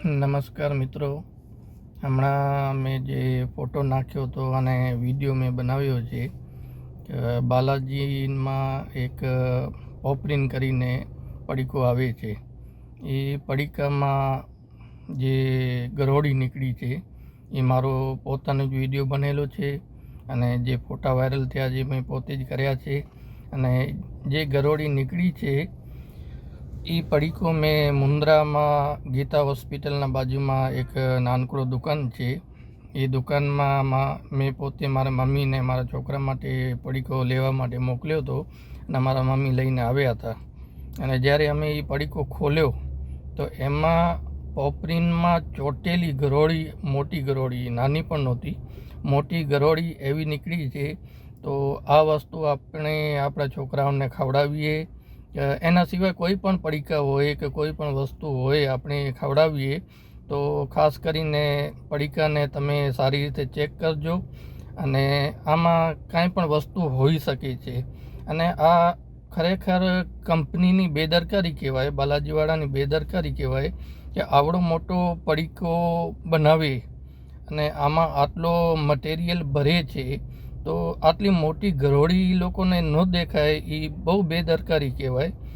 નમસ્કાર મિત્રો. હમણાં મેં જે ફોટો નાખ્યો હતો અને વીડિયો મેં બનાવ્યો છે બાલાજીમાં એક ઓપરિન કરીને પડીકો આવે છે. એ પડીકામાં જે ગરોળી નીકળી છે, એ મારો પોતાનો જ વીડિયો બનેલો છે અને જે ફોટા વાયરલ થયા છે મેં પોતે જ કર્યા છે અને જે ગરોળી નીકળી છે એ પડીકો મેં મુન્દ્રામાં ગીતા હોસ્પિટલના બાજુમાં એક નાનકડો દુકાન છે. એ દુકાનમાં મેં પોતે મારા મમ્મીને મારા છોકરા માટે પડીકો લેવા માટે મોકલ્યો હતો અને મારા મમ્મી લઈને આવ્યા હતા. અને જ્યારે અમે એ પડીકો ખોલ્યો, તો એમાં પોપરીનમાં ચોટેલી ગરોળી, મોટી ગરોળી, નાની પણ નહોતી. મોટી ગરોળી એવી નીકળી છે, તો આ વસ્તુ આપણે આપણા છોકરાઓને ખવડાવીએ એના સિવાય કોઈ પણ પડીકા હોય કે કોઈ પણ વસ્તુ હોય આપણે ખવડાવીએ, તો ખાસ કરીને પડીકાને તમે સારી રીતે ચેક કરજો અને આમાં કાંઈ પણ વસ્તુ હોઈ શકે છે. અને આ ખરેખર કંપનીની બેદરકારી કહેવાય બાલાજીવાળાની બેદરકારી કહેવાય કે આવડો મોટો પડીકો બનાવે અને આમાં આટલો મટીરિયલ ભરે છે તો આટલી મોટી ગરોળી લોકોને ન દેખાય એ બહુ બેદરકારી કહેવાય.